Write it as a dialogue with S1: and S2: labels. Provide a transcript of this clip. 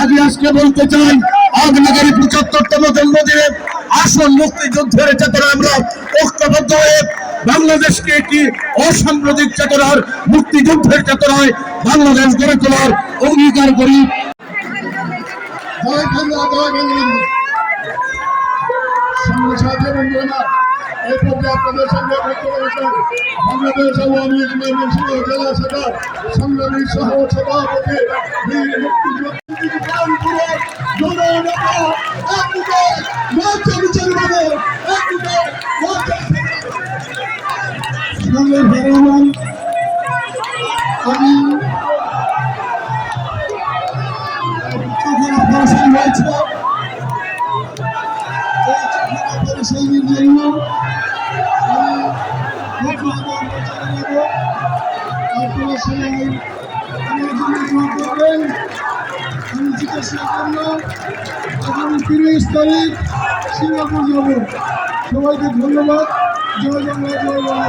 S1: আজ আজকে বলতে চাই পঁচাত্তরতম জন্মদিনে মুক্তিযুদ্ধের চেতনা আমরা ঐক্যবদ্ধ হয়ে বাংলাদেশকে একটি অসাম্প্রদায়িক চেতনার মুক্তিযুদ্ধের চেতনায় বাংলাদেশ গড়ে তোলার অঙ্গীকার করি।
S2: জয় বাংলা জয় বাংলা। এই পর্যায়ে আপনাদের রাখেন বাংলাদেশ আওয়ামী লীগ ময়মনসিংহ জেলা শাখার সংগ্রামী সহ সভাপতি বীর মুক্তিযোদ্ধা কানপুরের জননেতা একদিকে মঞ্চ বিচার বাবু একদিকে ভগবান আমি হয়েছে পরিশোধের জন্য আপনারা সবাই আমার চিকিৎসা করলাম আগামী তিরিশ তারিখ সিঙ্গাপুর যাব সবাইকে ধন্যবাদ জয় বাংলা জয় বাংলা